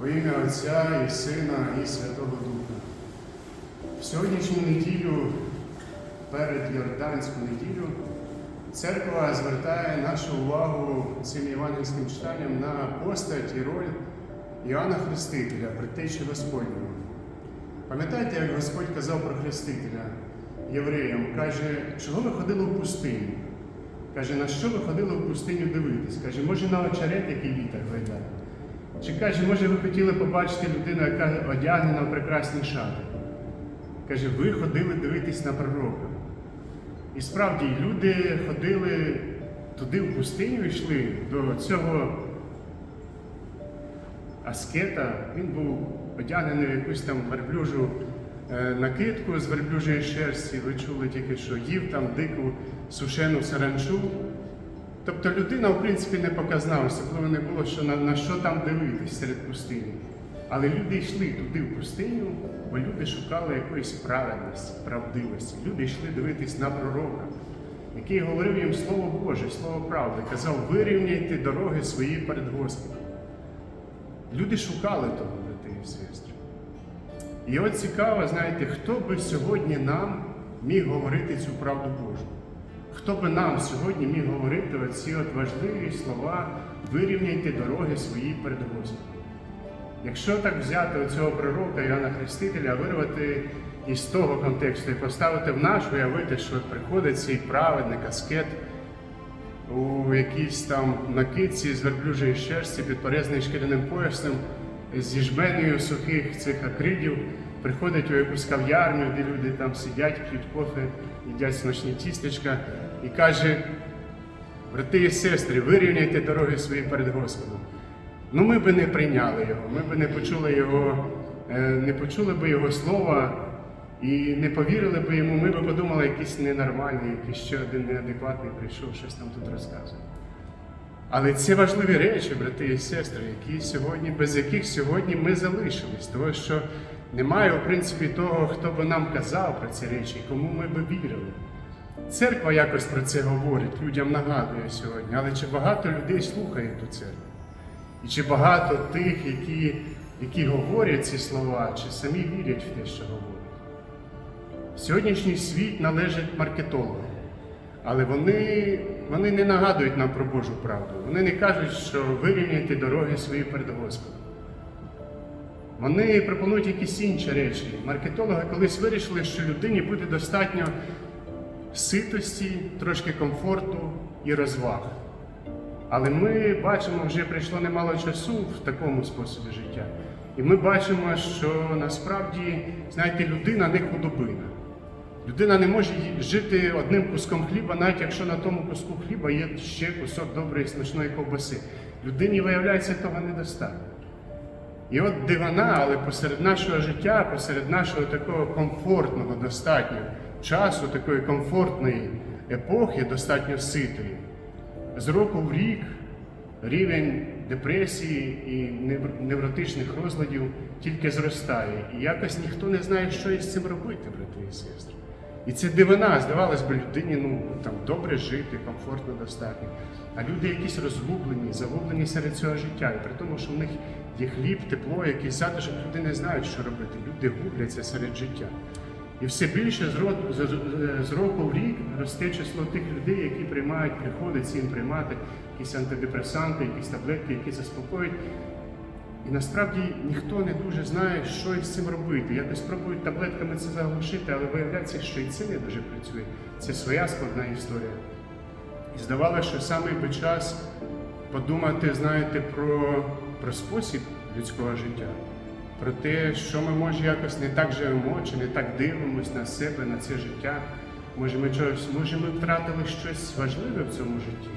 Во ім'я Отця і Сина і Святого Духа. В сьогоднішню неділю, перед Йорданську неділю, церква звертає нашу увагу цим євангельським читанням на постать і роль Іоанна Хрестителя, предтечі Господнього. Пам'ятаєте, як Господь казав про Хрестителя євреям? Каже, чого ви ходили в пустиню? Каже, на що ви ходили в пустиню дивитись? Каже, може на очерет, який вітер гойдає? Чи каже, може, ви хотіли побачити людину, яка одягнена в прекрасні шати? Каже, ви ходили дивитись на пророка. І справді люди ходили туди в пустиню, йшли до цього аскета. Він був одягнений в якусь там верблюжу е, накидку з верблюжої шерсті. Ви чули тільки, що їв там дику сушену саранчу. Тобто людина, в принципі, не показна, особливо не було, що на, на що там дивитись серед пустині. Але люди йшли туди в пустиню, бо люди шукали якоїсь праведності, правдивості. Люди йшли дивитись на пророка, який говорив їм Слово Боже, Слово правди, казав, вирівняйте дороги свої перед Господом. Люди шукали того, брати і сестри. І от цікаво, знаєте, хто би сьогодні нам міг говорити цю правду Божу? Хто би нам сьогодні міг говорити оці от важливі слова вирівняйте дороги свої перед Господом? Якщо так взяти оцього пророка Іоанна Хрестителя, вирвати із того контексту і поставити в наш, уявити, що приходить цей праведник, аскет у якійсь там накидці з верблюжої шерсті, підперезаний шкіряним поясом, зі жменею сухих цих акридів, приходить у якусь кав'ярню, де люди там сидять, п'ють кофе, їдять смачні тістечка, і каже: брати і сестри, вирівняйте дороги свої перед Господом. Ну, ми би не прийняли його, ми би не почули його, е, не почули би його слова і не повірили би йому, ми би подумали, якийсь ненормальний, якийсь ще один неадекватний прийшов, щось нам тут розказує. Але це важливі речі, брати і сестри, які сьогодні, без яких сьогодні ми залишились, тому що немає, в принципі, того, хто би нам казав про ці речі, кому ми би вірили. Церква якось про це говорить, людям нагадує сьогодні, але чи багато людей слухає ту церкву? І чи багато тих, які, які говорять ці слова, чи самі вірять в те, що говорять? Сьогоднішній світ належить маркетологам, але вони, вони не нагадують нам про Божу правду. Вони не кажуть, що вирівняйте дороги свої перед Господом. Вони пропонують якісь інші речі. Маркетологи колись вирішили, що людині буде достатньо ситості, трошки комфорту і розваг. Але ми бачимо, вже прийшло немало часу в такому способі життя. І ми бачимо, що насправді, знаєте, людина не худобина. Людина не може жити одним куском хліба, навіть якщо на тому куску хліба є ще кусок доброї смачної ковбаси. Людині, виявляється, того недостатньо. І от дивина, але посеред нашого життя, посеред нашого такого комфортного достатньо часу, такої комфортної епохи, достатньо ситої, з року в рік рівень депресії і невротичних розладів тільки зростає. І якось ніхто не знає, що із цим робити, брати і сестри. І це дивина, здавалось би, людині ну, там, добре жити, комфортно достатньо. А люди якісь розгублені, загублені серед цього життя. І при тому, що в них є хліб, тепло, якийсь затишок, люди не знають, що робити. Люди губляться серед життя. І все більше з року, в рік росте число тих людей, які приймають, приходиться їм приймати якісь антидепресанти, якісь таблетки, які заспокоюють. І насправді ніхто не дуже знає, що із цим робити. Якось пробують таблетками це заглушити, але виявляється, що і це не дуже працює. Це своя складна історія. І здавалося, що саме би час подумати, знаєте, про, про спосіб людського життя, про те, що ми може якось не так живемо, чи не так дивимося на себе, на це життя. Може, ми чогось, може, ми втратили щось важливе в цьому житті.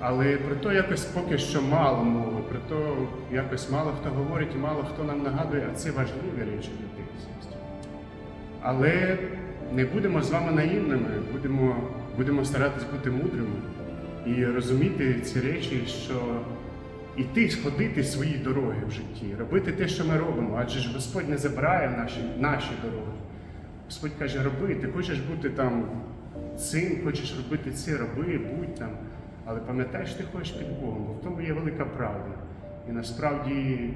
Але про то якось поки що мало мови, про то якось мало хто говорить і мало хто нам нагадує, а це важливі речі людей. звісно. Але не будемо з вами наївними, будемо, будемо старатись бути мудрими і розуміти ці речі, що іти сходити свої дороги в житті, робити те, що ми робимо, адже ж Господь не забирає наші, наші дороги. Господь каже, роби, ти хочеш бути там цим, хочеш робити це, роби, будь там. Але пам'ятай, що ти ходиш під Богом, бо в тому є велика правда. і насправді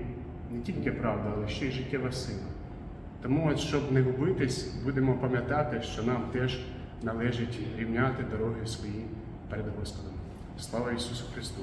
не тільки правда, але ще й життєва сила. Тому, от, щоб не губитись, будемо пам'ятати, що нам теж належить рівняти дороги свої перед Господом. Слава Ісусу Христу!